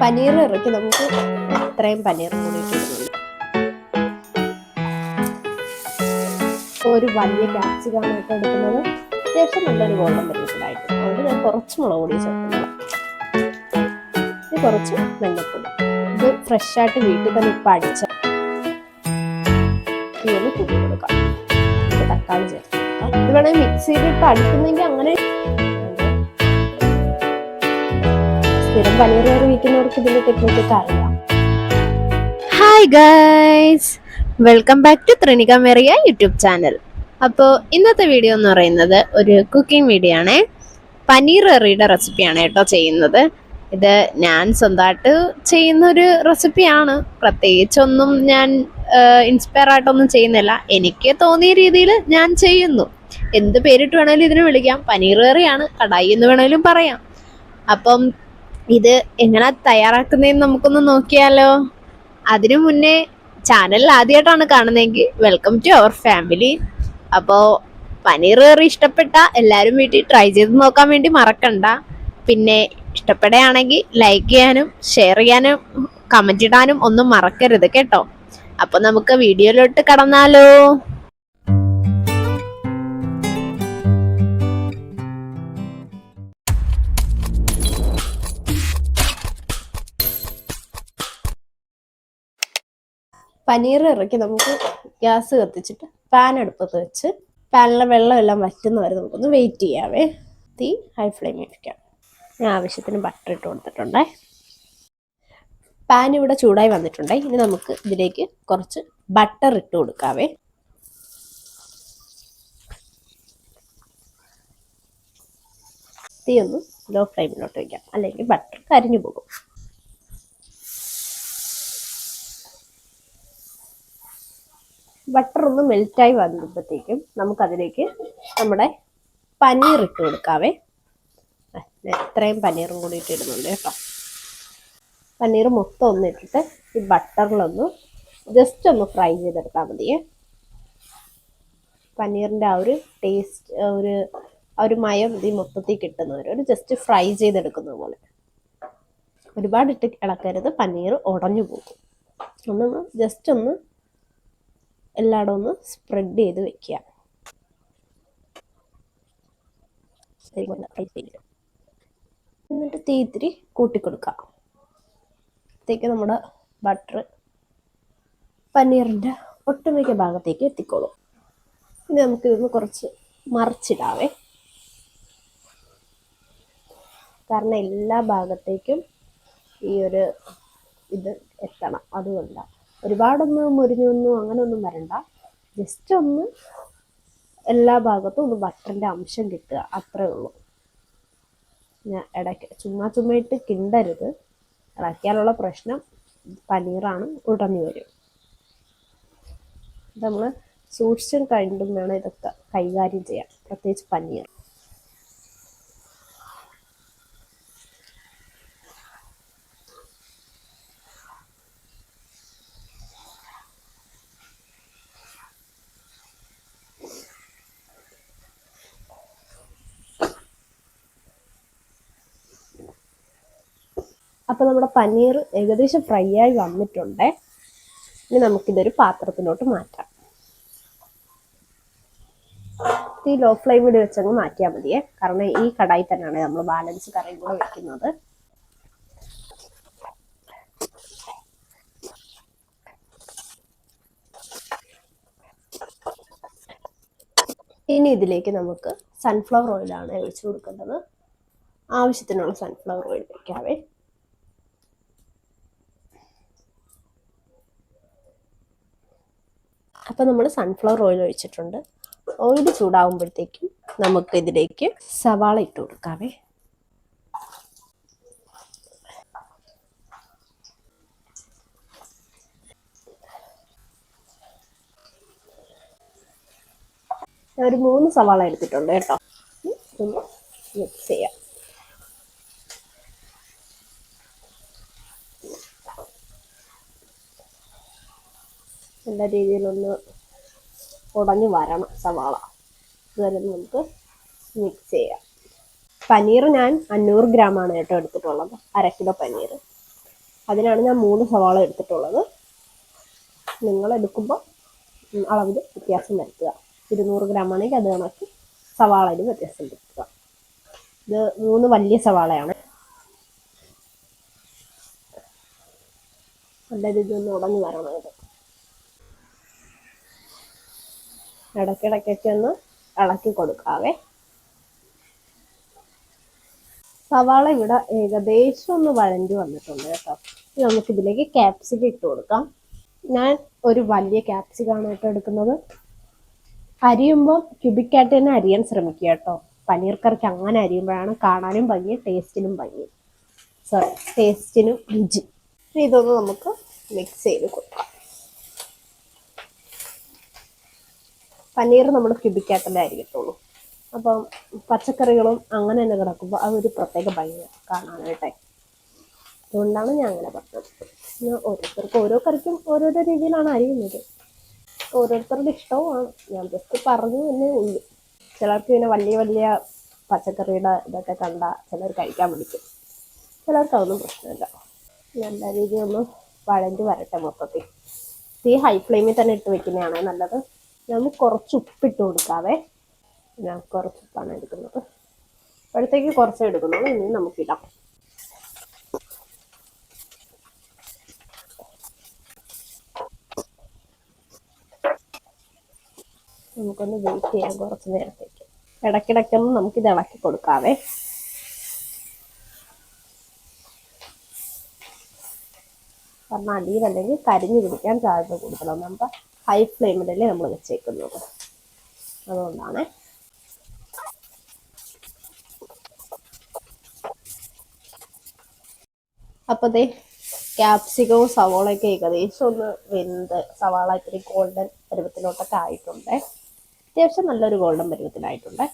പനീർ ഇറക്കി നമുക്ക് ഇത്രയും പനീർ കൂടി ഒരു വലിയ ക്യാപ്സിക്കാണ് എടുക്കുന്നത് അത്യാവശ്യം നല്ലൊരു ഗോൾഡൻ പരീക്ഷണമായിട്ട് അതുകൊണ്ട് ഞാൻ കുറച്ച് മുളക് പൊടി ചേർക്കുന്നത് ഇത് കുറച്ച് വെള്ളപ്പൊടി ഇത് ഫ്രഷ് ആയിട്ട് വീട്ടിൽ തന്നെ ഇപ്പം അടിച്ച ഇതൊന്ന് കൂട്ടി കൊടുക്കാം. തക്കാളി ചേർത്ത് ഇത് വേണമെങ്കിൽ മിക്സിയിൽ ചെയ്തിട്ട് അടിക്കുന്നെങ്കിൽ അങ്ങനെ സ്ഥിരം പനീർ കറി വയ്ക്കുന്നവർക്ക് ഇതിന്റെ അറിയാം. Hi guys welcome back to ത്രിണിക മെറിയ യൂട്യൂബ് ചാനൽ അപ്പോൾ ഇന്നത്തെ വീഡിയോ എന്ന് പറയുന്നത് ഒരു കുക്കിംഗ് വീഡിയോ ആണ്. പനീർ കറിയുടെ റെസിപ്പിയാണ് കേട്ടോ ചെയ്യുന്നത്. ഇത് ഞാൻ സ്വന്തമായിട്ട് ചെയ്യുന്ന ഒരു റെസിപ്പിയാണ് പ്രത്യേകിച്ചൊന്നും ഞാൻ ഇൻസ്പയർ ആയിട്ടൊന്നും ചെയ്യുന്നില്ല. എനിക്ക് തോന്നിയ രീതിയിൽ ഞാൻ ചെയ്യുന്നു. എന്ത് പേരിട്ട് വേണേലും ഇതിന് വിളിക്കാം. പനീർ കറിയാണ് കടായി എന്ന് വേണമെങ്കിലും പറയാം. അപ്പം ഇത് എങ്ങനെ തയ്യാറാക്കുന്നതെന്ന് നമുക്കൊന്ന് നോക്കിയാലോ. അതിനു മുന്നേ ചാനൽ ആദ്യമായിട്ടാണ് കാണുന്നതെങ്കിൽ വെൽക്കം ടു അവർ ഫാമിലി അപ്പോൾ പനീർ കറി ഇഷ്ടപ്പെട്ട എല്ലാവരും വീട്ടിൽ ട്രൈ ചെയ്ത് നോക്കാൻ വേണ്ടി മറക്കണ്ട. പിന്നെ ഇഷ്ടപ്പെടുകയാണെങ്കിൽ ലൈക്ക് ചെയ്യാനും ഷെയർ ചെയ്യാനും കമന്റ് ഇടാനും ഒന്നും മറക്കരുത് കേട്ടോ. അപ്പോൾ നമുക്ക് വീഡിയോയിലോട്ട് കടന്നാലോ. പനീർ ഇറക്കി നമുക്ക് ഗ്യാസ് കത്തിച്ചിട്ട് പാൻ അടുപ്പത്ത് വെച്ച് പാനിലെ വെള്ളമെല്ലാം വറ്റുന്ന വരെ നമുക്കൊന്ന് വെയിറ്റ് ചെയ്യാവേ. തീ ഹൈ ഫ്ലെയിമിൽ വെക്കാം ഞാൻ ആവശ്യത്തിന് ബട്ടർ ഇട്ട് കൊടുത്തിട്ടുണ്ടേ. പാൻ ഇവിടെ ചൂടായി വന്നിട്ടുണ്ടേ. ഇനി നമുക്ക് ഇതിലേക്ക് കുറച്ച് ബട്ടർ ഇട്ട് കൊടുക്കാവേ. തീ ഒന്ന് ലോ ഫ്ലെയിമിലോട്ട് വയ്ക്കാം അല്ലെങ്കിൽ ബട്ടർ കരിഞ്ഞു പോകും. ബട്ടർ ഒന്ന് മെൽറ്റായി വന്നപ്പോഴത്തേക്കും നമുക്കതിലേക്ക് നമ്മുടെ പനീർ ഇട്ട് കൊടുക്കാവേ. ഇത്രയും പനീറും കൂടി ഇട്ടിടുന്നുണ്ട് കേട്ടോ. പനീർ മൊത്തം ഒന്ന് ഇട്ടിട്ട് ഈ ബട്ടറിലൊന്ന് ജസ്റ്റ് ഒന്ന് ഫ്രൈ ചെയ്തെടുത്താൽ മതിയേ പനീറിന്റെ ആ ഒരു ടേസ്റ്റ് ഒരു ഒരു മയം ഇത് മൊത്തത്തിൽ കിട്ടുന്നവർ ഒരു ജസ്റ്റ് ഫ്രൈ ചെയ്തെടുക്കുന്ന പോലെ. ഒരുപാട് ഇട്ട് ഇളക്കരുത് പനീർ ഉടഞ്ഞു പോകും. ഒന്ന് ജസ്റ്റ് ഒന്ന് എല്ലായിടവും ഒന്ന് സ്പ്രെഡ് ചെയ്ത് വെക്കുക. എന്നിട്ട് തീ ഇത്തിരി കൂട്ടിക്കൊടുക്കുക. അപ്പോഴത്തേക്ക് നമ്മുടെ ബട്ടർ പനീറിന്റെ ഒട്ടുമിക്ക ഭാഗത്തേക്ക് എത്തിക്കോളും. ഇനി നമുക്ക് ഇതൊന്ന് കുറച്ച് മറിച്ചിടാവേ. കാരണം എല്ലാ ഭാഗത്തേക്കും ഈ ഒരു ഇത് എത്തണം. അതുകൊണ്ടാണ് ഒരുപാടൊന്ന് മുരിഞ്ഞൊന്നും അങ്ങനെ ഒന്നും വരണ്ട. ജസ്റ്റ് ഒന്ന് എല്ലാ ഭാഗത്തും ഒന്ന് ബട്ടറിന്റെ അംശം കിട്ടുക. അത്രേ ഉള്ളൂ. ഞാൻ ഇടയ്ക്ക് ചുമ്മാ ചുമ്മായിട്ട് കിണ്ടരുത്. ഇളക്കിയാലുള്ള പ്രശ്നം പനീറാണ് ഉടഞ്ഞു വരും. നമ്മൾ സൂക്ഷിച്ചും കണ്ടും വേണം ഇതൊക്കെ കൈകാര്യം ചെയ്യാം പ്രത്യേകിച്ച് പനീർ. അപ്പോൾ നമ്മുടെ പനീർ ഏകദേശം ഫ്രൈ ആയി വന്നിട്ടുണ്ട്. ഇനി നമുക്കിതൊരു പാത്രത്തിലോട്ട് മാറ്റാം. തീ ലോ ഫ്ലെയിമിൽ വെച്ചങ്ങ് മാറ്റിയാൽ മതിയേ. കാരണം ഈ കടായി തന്നെയാണ് നമ്മൾ ബാലൻസ് കറിയും കൂടെ വെക്കുന്നത്. ഇനി ഇതിലേക്ക് നമുക്ക് സൺഫ്ലവർ ഓയിലാണ് ഒഴിച്ചു കൊടുക്കേണ്ടത്. ആവശ്യത്തിനുള്ള സൺഫ്ലവർ ഓയിൽ വെക്കാവേ അപ്പം നമ്മൾ സൺഫ്ലവർ ഓയിൽ ഒഴിച്ചിട്ടുണ്ട്. ഓയിൽ ചൂടാവുമ്പോഴത്തേക്കും നമുക്ക് ഇതിലേക്ക് സവാള ഇട്ട് കൊടുക്കാവേ. ഒരു മൂന്ന് സവാള എടുത്തിട്ടുണ്ട് കേട്ടോ. മിക്സ് ചെയ്യാം. നല്ല രീതിയിലൊന്ന് ഉടഞ്ഞു വരണം സവാള. ഇതുവരെ നമുക്ക് മിക്സ് ചെയ്യാം. പനീർ ഞാൻ അഞ്ഞൂറ് ഗ്രാമാണ് കേട്ടോ എടുത്തിട്ടുള്ളത്. അര കിലോ പനീർ അതിനാണ് ഞാൻ മൂന്ന് സവാള എടുത്തിട്ടുള്ളത്. നിങ്ങൾ എടുക്കുമ്പോൾ അളവിൽ വ്യത്യാസം വരുത്തുക. ഇരുന്നൂറ് ഗ്രാം ആണെങ്കിൽ അത് കണക്ക് സവാളയിൽ വ്യത്യാസം വരുത്തുക. ഇത് മൂന്ന് വലിയ സവാളയാണ്. നല്ല രീതിയിൽ ഒന്ന് ഉടഞ്ഞു വരണം ഇത് ഇടയ്ക്കിടയ്ക്കൊക്കെ ഒന്ന് ഇളക്കി കൊടുക്കാവേ. സവാള ഇവിടെ ഏകദേശം ഒന്ന് വഴഞ്ഞു വന്നിട്ടുണ്ട് കേട്ടോ. നമുക്ക് ഇതിലേക്ക് ക്യാപ്സിക്കം ഇട്ട് കൊടുക്കാം. ഞാൻ ഒരു വലിയ ക്യാപ്സിക്കാണ് കേട്ടോ എടുക്കുന്നത്. അരിയുമ്പോൾ ക്യൂബിക്കായിട്ട് തന്നെ അരിയാൻ ശ്രമിക്കുക കേട്ടോ. പനീർ കറിക്ക് അങ്ങനെ അരിയുമ്പോഴാണ് കാണാനും ഭംഗി ടേസ്റ്റിനും ഭംഗി. സോറി ടേസ്റ്റിനും രുചി. ഇതൊന്ന് നമുക്ക് മിക്സ് ചെയ്ത് കൊടുക്കാം. പനീർ നമ്മൾ ക്യൂബിക്കായിട്ടല്ലേ ആയിരിക്കത്തുള്ളൂ. അപ്പം പച്ചക്കറികളും അങ്ങനെ തന്നെ കിടക്കുമ്പോൾ അതൊരു പ്രത്യേക ഭംഗിയാണ് കാണാനായിട്ടെ അതുകൊണ്ടാണ് ഞാൻ അങ്ങനെ പറഞ്ഞത്. പിന്നെ ഓരോരുത്തർക്കും ഓരോ കറിക്കും ഓരോരോ രീതിയിലാണ് അരിയുന്നത്. ഓരോരുത്തരുടെ ഇഷ്ടവുമാണ്. ഞാൻ ജസ്റ്റ് പറഞ്ഞു തന്നെ ഉള്ളു. ചിലർക്ക് പിന്നെ വലിയ വലിയ പച്ചക്കറിയുടെ ഇതൊക്കെ കണ്ട ചിലർ കഴിക്കാൻ പിടിക്കും ചിലർക്ക് അതൊന്നും പ്രശ്നമില്ല. നല്ല രീതിയിൽ ഒന്ന് വഴഞ്ഞ് വരട്ടെ മൊത്തത്തിൽ. തീ ഹൈ ഫ്ലെയിമിൽ തന്നെ ഇട്ട് വെക്കുന്നതാണ് നല്ലത്. നമുക്ക് കുറച്ച് ഉപ്പിട്ട് കൊടുക്കാവേ. ഞാൻ കുറച്ച് ഉപ്പാണ് എടുക്കുന്നത്. അപ്പോഴത്തേക്ക് കുറച്ച് എടുക്കുന്നുള്ളൂ ഇനി നമുക്കിടാം. നമുക്കൊന്ന് വെയിറ്റ് ചെയ്യാം കുറച്ച് നേരത്തേക്ക്. ഇടയ്ക്കിടയ്ക്കൊന്ന് നമുക്കിത് ഇളക്കി കൊടുക്കാവേ. കാരണം അടിയിലല്ലെങ്കിൽ കരിഞ്ഞു പിടിക്കാൻ സാധ്യത കൂടുതലാണ് നമ്മൾ ഹൈ ഫ്ലെയിമിലല്ലേ നമ്മൾ വെച്ചേക്കുന്നത്. അതുകൊണ്ടാണ്. അപ്പോൾ ദേ ക്യാപ്സിക്കവും സവോളയൊക്കെ ഏകദേശം ഒന്ന് വെന്ത് സവാള ഇത്തിരി ഗോൾഡൻ പരുവത്തിലോട്ടൊക്കെ ആയിട്ടുണ്ട്. അത്യാവശ്യം നല്ലൊരു ഗോൾഡൻ പരുവത്തിലായിട്ടുണ്ട്.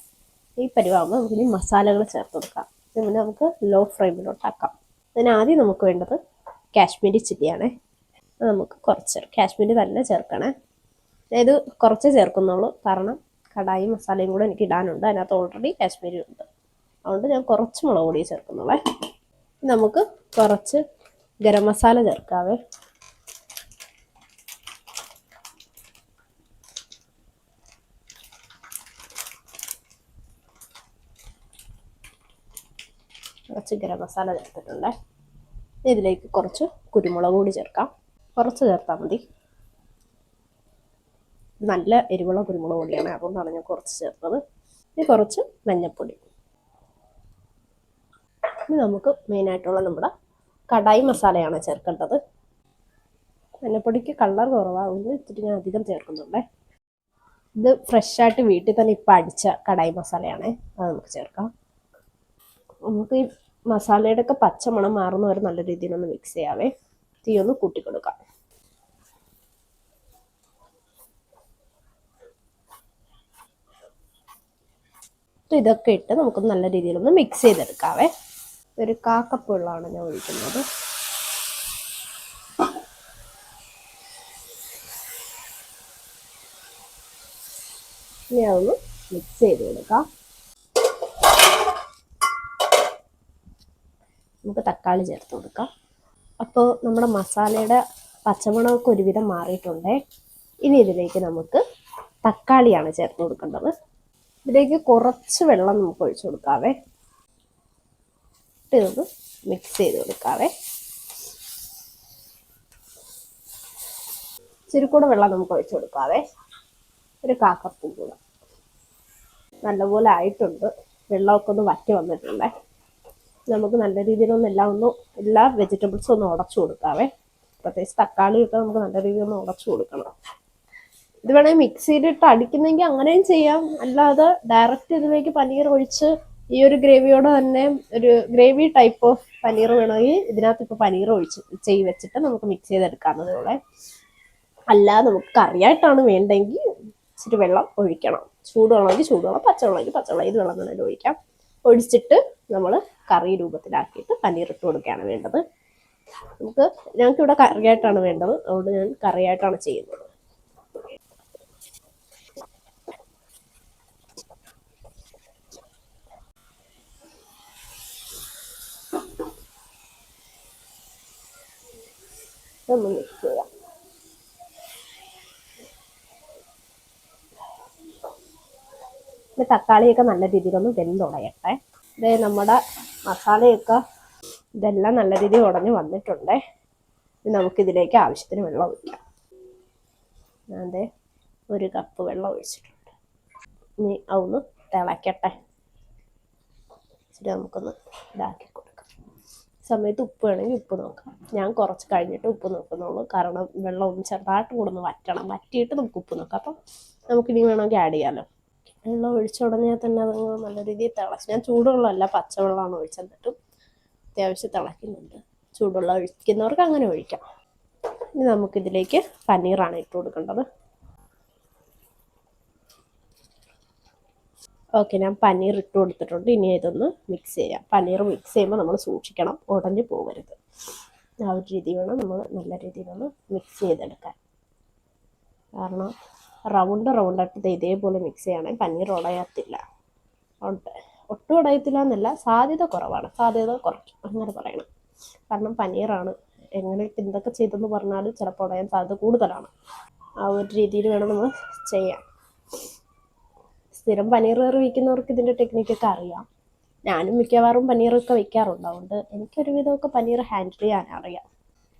ഈ പരുവാകുമ്പോൾ നമുക്ക് ഇനി മസാലകൾ ചേർത്ത് കൊടുക്കാം. പിന്നെ നമുക്ക് ലോ ഫ്ലെയിമിലോട്ടാക്കാം അതിനാദ്യം നമുക്ക് വേണ്ടത് കാശ്മീരി ചില്ലിയാണേ. നമുക്ക് കുറച്ച് കാശ്മീരി തന്നെ ചേർക്കണേ. അതായത് കുറച്ച് ചേർക്കുന്നുള്ളൂ. കാരണം കടായി മസാലയും കൂടെ എനിക്ക് ഇടാനുണ്ട്. അതിനകത്ത് ഓൾറെഡി കാശ്മീരി ഉണ്ട്. അതുകൊണ്ട് ഞാൻ കുറച്ച് മുളക് പൊടി ചേർക്കുന്നുള്ളേ. നമുക്ക് കുറച്ച് ഗരം മസാല ചേർക്കാവേ. കുറച്ച് ഗരം മസാല ചേർത്തിട്ടുണ്ട്. ഇതിലേക്ക് കുറച്ച് കുരുമുളക് കൂടി ചേർക്കാം. കുറച്ച് ചേർത്താൽ മതി. നല്ല എരിവുള്ള കുരുമുളക് പൊടിയാണ്. അതുകൊണ്ടാണ് ഞാൻ കുറച്ച് ചേർത്തത്. ഇനി കുറച്ച് മഞ്ഞൾപ്പൊടി. ഇനി നമുക്ക് മെയിനായിട്ടുള്ള നമ്മുടെ കടായി മസാലയാണ് ചേർക്കേണ്ടത്. മഞ്ഞപ്പൊടിക്ക് കളർ കുറവാകുന്നത് ഇത്തിരി ഞാൻ അധികം ചേർക്കുന്നുണ്ടേ. ഇത് ഫ്രഷായിട്ട് വീട്ടിൽ തന്നെ ഇപ്പം അടിച്ച കടായി മസാലയാണ്. അത് നമുക്ക് ചേർക്കാം. നമുക്ക് ഈ മസാലയുടെ ഒക്കെ പച്ചമണം മാറുന്ന വരെ നല്ല രീതിയിലൊന്ന് മിക്സ് ചെയ്യാവേ. തീ ഒന്ന് കൂട്ടി കൊടുക്കാം ഇതൊക്കെ ഇട്ട് നമുക്ക് നല്ല രീതിയിലൊന്ന് മിക്സ് ചെയ്തെടുക്കാവേ. ഒരു കാക്കപ്പ് വെള്ളമാണ് ഞാൻ ഒഴിക്കുന്നത്. ഇനി അതൊന്ന് മിക്സ് ചെയ്ത് കൊടുക്കാം നമുക്ക് തക്കാളി ചേർത്ത് കൊടുക്കാം. അപ്പോൾ നമ്മുടെ മസാലയുടെ പച്ചമുളകൊക്കെ ഒരുവിധം മാറിയിട്ടുണ്ട്. ഇനി ഇതിലേക്ക് നമുക്ക് തക്കാളിയാണ് ചേർത്ത് കൊടുക്കേണ്ടത്. ഇതിലേക്ക് കുറച്ച് വെള്ളം നമുക്ക് ഒഴിച്ചു കൊടുക്കാവേ. ഇതൊന്ന് മിക്സ് ചെയ്ത് കൊടുക്കാവേ. ഇച്ചിരി കൂടെ വെള്ളം നമുക്ക് ഒഴിച്ചു കൊടുക്കാവേ. ഒരു കാക്കപ്പൂ കൂടെ. നല്ലപോലെ ആയിട്ടുണ്ട്. വെള്ളമൊക്കെ ഒന്ന് വറ്റി വന്നിട്ടുണ്ടേ. നമുക്ക് നല്ല രീതിയിലൊന്നും എല്ലാം ഒന്ന് എല്ലാ വെജിറ്റബിൾസും ഒന്ന് ഉടച്ചു കൊടുക്കാവേ. പ്രത്യേകിച്ച് തക്കാളിയൊക്കെ നമുക്ക് നല്ല രീതിയിൽ ഒന്ന് ഉടച്ചു കൊടുക്കണം. ഇത് വേണമെങ്കിൽ മിക്സിയിലിട്ട് അടിക്കുന്നെങ്കിൽ അങ്ങനെയും ചെയ്യാം. അല്ലാതെ ഡയറക്റ്റ് ഇതിലേക്ക് പനീർ ഒഴിച്ച് ഈ ഒരു ഗ്രേവിയോട് തന്നെ ഒരു ഗ്രേവി ടൈപ്പ് ഓഫ് പനീർ വേണമെങ്കിൽ ഇതിനകത്ത് ഇപ്പോൾ പനീർ ഒഴിച്ച് ചെയ്ത് വെച്ചിട്ട് നമുക്ക് മിക്സ് ചെയ്തെടുക്കാവുന്നതേ അല്ലാതെ നമുക്ക് കറിയായിട്ടാണ് വേണ്ടെങ്കിൽ ഇച്ചിരി വെള്ളം ഒഴിക്കണം. ചൂടുവെള്ളമെങ്കിൽ ചൂടുവെള്ളം പച്ചവെള്ളമെങ്കിൽ പച്ചവെള്ളം. ഇത് വെള്ളം തന്നെ ഒഴിക്കാം. ഒഴിച്ചിട്ട് നമ്മൾ കറി രൂപത്തിലാക്കിയിട്ട് പനീർ ഇട്ട് കൊടുക്കുകയാണ് വേണ്ടത്. നമുക്ക് ഞങ്ങൾക്ക് ഇവിടെ കറിയായിട്ടാണ് വേണ്ടത്. അതുകൊണ്ട് ഞാൻ കറിയായിട്ടാണ് ചെയ്യുന്നത്. തക്കാളിയൊക്കെ നല്ല രീതിയിലൊന്ന് വെന്തുടയട്ടെ ഇത് നമ്മുടെ മസാലയൊക്കെ ഇതെല്ലാം നല്ല രീതിയിൽ ഉടഞ്ഞ് വന്നിട്ടുണ്ടേ. നമുക്കിതിലേക്ക് ആവശ്യത്തിന് വെള്ളം ഒഴിക്കാം. ദേ ഒരു കപ്പ് വെള്ളം ഒഴിച്ചിട്ടുണ്ട്. ഇനി അതൊന്ന് തിളയ്ക്കട്ടെ നമുക്കൊന്ന് ഇതാക്കി കൊടുക്കാം. സമയത്ത് ഉപ്പ് വേണമെങ്കിൽ ഉപ്പ് നോക്കാം. ഞാൻ കുറച്ച് കഴിഞ്ഞിട്ട് ഉപ്പ് നോക്കുന്നുള്ളൂ. കാരണം വെള്ളം ഒന്ന് ചെറുതായിട്ട് കൂടെ ഒന്ന് വറ്റണം. വറ്റിയിട്ട് നമുക്ക് ഉപ്പ് നോക്കാം. അപ്പം നമുക്കിനി വേണമെങ്കിൽ ആഡ് ചെയ്യാമല്ലോ വെള്ളം ഒഴിച്ചുടഞ്ഞാൽ തന്നെ അതങ്ങ് നല്ല രീതിയിൽ തിളച്ച്. ഞാൻ ചൂടുവെള്ളമല്ല പച്ചവെള്ളമാണ് ഒഴിച്ചെന്നിട്ടും അത്യാവശ്യം തിളയ്ക്കുന്നുണ്ട്. ചൂടുവെള്ളം ഒഴിക്കുന്നവർക്ക് അങ്ങനെ ഒഴിക്കാം. ഇനി നമുക്കിതിലേക്ക് പനീറാണ് ഇട്ട് കൊടുക്കേണ്ടത്. ഓക്കെ ഞാൻ പനീർ ഇട്ട് കൊടുത്തിട്ടുണ്ട്. ഇനി ഇതൊന്ന് മിക്സ് ചെയ്യാം. പനീർ മിക്സ് ചെയ്യുമ്പോൾ നമ്മൾ സൂക്ഷിക്കണം ഉടഞ്ഞു പോകരുത്. ആ ഒരു രീതി വേണം നമ്മൾ നല്ല രീതിയിലൊന്ന് മിക്സ് ചെയ്തെടുക്കാൻ. കാരണം റൗണ്ട് റൗണ്ടായിട്ട് ഇത് ഇതേപോലെ മിക്സ് ചെയ്യണേ പനീർ ഉടയത്തില്ല ഉണ്ട് ഒട്ടും ഉടയത്തില്ല എന്നല്ല സാധ്യത കുറവാണ്. സാധ്യത കുറയ്ക്കും. അങ്ങനെ പറയണം. കാരണം പനീറാണ്. എങ്ങനെ എന്തൊക്കെ ചെയ്തെന്ന് പറഞ്ഞാൽ ചിലപ്പോൾ ഉടയാൻ സാധ്യത കൂടുതലാണ്. ആ ഒരു രീതിയിൽ വേണം നമ്മൾ ചെയ്യാം സ്ഥിരം പനീർ കറി വയ്ക്കുന്നവർക്ക് ഇതിന്റെ ടെക്നിക്കൊക്കെ അറിയാം. ഞാനും മിക്കവാറും പനീറൊക്കെ വയ്ക്കാറുണ്ട്. അതുകൊണ്ട് എനിക്കൊരു വിധമൊക്കെ പനീർ ഹാൻഡിൽ ചെയ്യാൻ അറിയാം.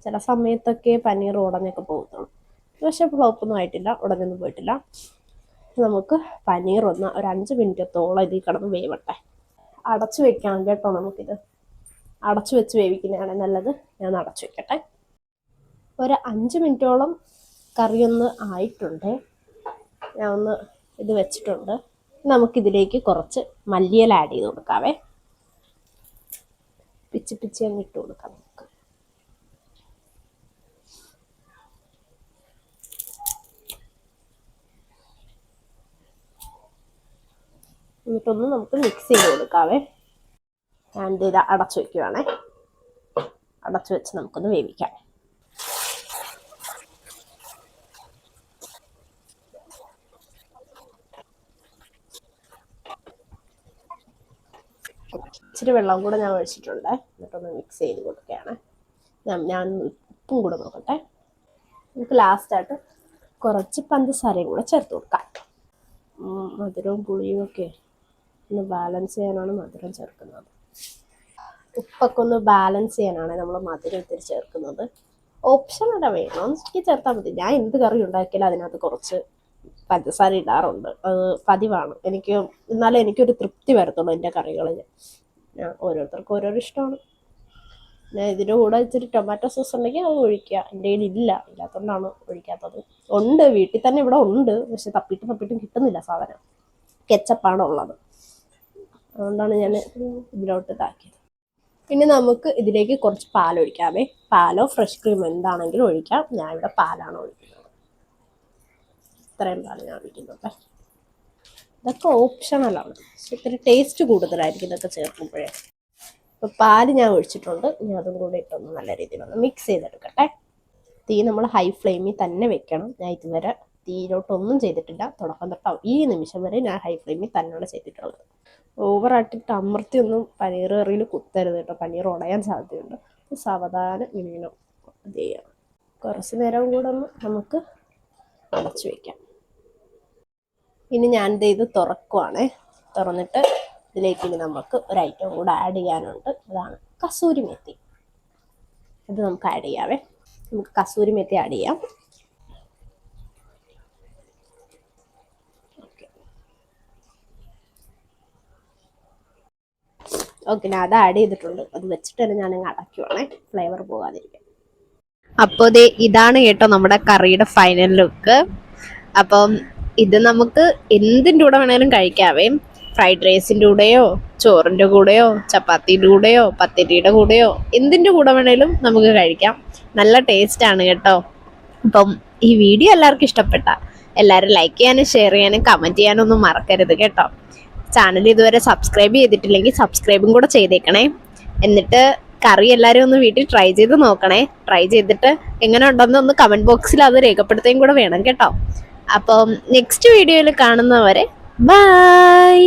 ചില സമയത്തൊക്കെ പനീർ ഉടഞ്ഞൊക്കെ പോകത്തുള്ളൂ പക്ഷെ ഫ്ലോപ്പൊന്നും ആയിട്ടില്ല. ഉടഞ്ഞൊന്നും പോയിട്ടില്ല. നമുക്ക് പനീർ ഒന്ന് ഒരു അഞ്ച് മിനിറ്റത്തോളം ഇതിൽ കിടന്ന് വേവട്ടെ. അടച്ചു വെക്കാൻ കേട്ടോ നമുക്കിത്. അടച്ചു വെച്ച് വേവിക്കുന്നതാണ് നല്ലത്. ഞാൻ അടച്ചു വെക്കട്ടെ. ഒരു അഞ്ച് മിനിറ്റോളം കറിയൊന്ന് ആയിട്ടുണ്ട്. ഞാൻ ഒന്ന് ഇത് വെച്ചിട്ടുണ്ട്. നമുക്കിതിലേക്ക് കുറച്ച് മല്ലിയൽ ആഡ് ചെയ്ത് കൊടുക്കാവേ. പിച്ചി പിച്ചി അങ്ങ് ഇട്ട് കൊടുക്കാം നമുക്ക് എന്നിട്ടൊന്ന് നമുക്ക് മിക്സ് ചെയ്ത് കൊടുക്കാവേ. ഞാൻ ഇത് അടച്ചു വെക്കുവാണേ. അടച്ചു വെച്ച് നമുക്കൊന്ന് വേവിക്കാം. ഇച്ചിരി വെള്ളം കൂടെ ഞാൻ ഒഴിച്ചിട്ടുണ്ട്. എന്നിട്ടൊന്ന് മിക്സ് ചെയ്ത് കൊടുക്കുകയാണ്. ഞാൻ ഞാൻ ഉപ്പും കൂടെ നോക്കട്ടെ. നമുക്ക് ലാസ്റ്റായിട്ട് കുറച്ച് പഞ്ചസാരയും കൂടെ ചേർത്ത് കൊടുക്കാം. മധുരവും പുളിയും ഒക്കെ ഒന്ന് ബാലൻസ് ചെയ്യാനാണ് മധുരം ചേർക്കുന്നത്. ഉപ്പൊക്കെ ഒന്ന് ബാലൻസ് ചെയ്യാനാണ് നമ്മൾ മധുരം ഇത്തിരി ചേർക്കുന്നത്. ഓപ്ഷനല്ല വേണം. എനിക്ക് ചേർത്താൽ മതി. ഞാൻ എന്ത് കറി ഉണ്ടാക്കിയാലും അതിനകത്ത് കുറച്ച് പഞ്ചസാര ഇടാറുണ്ട്. അത് പതിവാണ്. എനിക്ക് എന്നാലേ എനിക്കൊരു തൃപ്തി വരത്തുള്ളൂ എന്റെ കറികളിൽ ഞാൻ. ഓരോരുത്തർക്കും ഓരോരോ ഇഷ്ടമാണ്. ഞാൻ ഇതിന്റെ കൂടെ ഇച്ചിരി ടൊമാറ്റോ സോസ് ഉണ്ടെങ്കിൽ അത് ഒഴിക്കുക. എന്റെ കയ്യിൽ ഇല്ല. ഇല്ലാത്തതുകൊണ്ടാണ് ഒഴിക്കാത്തത്. ഉണ്ട്. വീട്ടിൽ തന്നെ ഇവിടെ ഉണ്ട്. പക്ഷെ തപ്പിട്ടും തപ്പിട്ടും കിട്ടുന്നില്ല സാധനം. കെച്ചപ്പാണ് ഉള്ളത് അതുകൊണ്ടാണ് ഞാൻ ഇതിലോട്ട് ഇതാക്കിയത്. ഇനി നമുക്ക് ഇതിലേക്ക് കുറച്ച് പാൽ ഒഴിക്കാമേ. പാലോ ഫ്രഷ് ക്രീം എന്താണെങ്കിലും ഒഴിക്കാം. ഞാൻ ഇവിടെ പാലാണ് ഒഴിക്കുന്നത്. ഇത്രയും പാൽ ഞാൻ ഒഴിക്കുന്നുണ്ട്. ഇതൊക്കെ ഓപ്ഷണലാണ് പക്ഷെ ഇത്തിരി ടേസ്റ്റ് കൂടുതലായിരിക്കും ഇതൊക്കെ ചേർക്കുമ്പോഴേ. അപ്പോൾ പാൽ ഞാൻ ഒഴിച്ചിട്ടുണ്ട്. ഇനി അതും കൂടെ ഇട്ടൊന്ന് നല്ല രീതിയിലൊന്ന് മിക്സ് ചെയ്തെടുക്കട്ടെ. തീ നമ്മൾ ഹൈ ഫ്ലെയിമിൽ തന്നെ വെക്കണം. ഞാൻ ഇതുവരെ തീയിലോട്ടൊന്നും ചെയ്തിട്ടില്ല. തുടക്കം തൊട്ട് ഈ നിമിഷം വരെ ഞാൻ ഹൈ ഫ്ലെയിമിൽ തന്നെയാണ് ചെയ്തിട്ടുള്ളത്. ഓവറായിട്ടിട്ട് അമർത്തിയൊന്നും പനീർ കറിയിൽ കുത്തരുത് കേട്ടോ. പനീർ ഉടയാൻ സാധ്യതയുണ്ട്. സാവധാനം ഇങ്ങനെ ഇത് ചെയ്യാം. കുറച്ച് നേരം കൂടെ ഒന്ന് നമുക്ക് അടച്ചു വയ്ക്കാം ഇനി ഞാൻ ഇത് തുറക്കുവാണേ. തുറന്നിട്ട് ഇതിലേക്ക് ഇനി നമുക്ക് ഒരു ഐറ്റം കൂടെ ആഡ് ചെയ്യാനുണ്ട്. അതാണ് കസൂരി മെത്തി. ഇത് നമുക്ക് ആഡ് ചെയ്യാവേ. നമുക്ക് കസൂരി മെത്തി ആഡ് ചെയ്യാം. ഓക്കെ ഞാൻ അത് ആഡ് ചെയ്തിട്ടുണ്ട്. അത് വെച്ചിട്ട് തന്നെ ഞാൻ അടയ്ക്കുവാണേ ഫ്ലേവർ പോകാതിരിക്കാൻ. അപ്പോൾ ദേ ഇതാണ് കേട്ടോ നമ്മുടെ കറിയുടെ ഫൈനൽ ലുക്ക് അപ്പം ഇത് നമുക്ക് എന്തിന്റെ കൂടെ വേണേലും കഴിക്കാവേ. ഫ്രൈഡ് റൈസിന്റെ കൂടെയോ ചോറിന്റെ കൂടെയോ ചപ്പാത്തിയുടെ കൂടെയോ പത്തിരിയുടെ കൂടെയോ എന്തിന്റെ കൂടെ വേണേലും നമുക്ക് കഴിക്കാം. നല്ല ടേസ്റ്റ് ആണ് കേട്ടോ. അപ്പം ഈ വീഡിയോ എല്ലാവർക്കും ഇഷ്ടപ്പെട്ട എല്ലാവരും ലൈക്ക് ചെയ്യാനും ഷെയർ ചെയ്യാനും കമന്റ് ചെയ്യാനും ഒന്നും മറക്കരുത് കേട്ടോ. ചാനൽ ഇതുവരെ സബ്സ്ക്രൈബ് ചെയ്തിട്ടില്ലെങ്കിൽ സബ്സ്ക്രൈബും കൂടെ ചെയ്തേക്കണേ. എന്നിട്ട് കറി എല്ലാവരും ഒന്ന് വീട്ടിൽ ട്രൈ ചെയ്ത് നോക്കണേ. ട്രൈ ചെയ്തിട്ട് എങ്ങനെ ഉണ്ടെന്ന് ഒന്ന് കമന്റ് ബോക്സിൽ അത് രേഖപ്പെടുത്തുകയും കൂടെ വേണം കേട്ടോ. അപ്പം നെക്സ്റ്റ് വീഡിയോയിൽ കാണുന്നവരെ ബൈ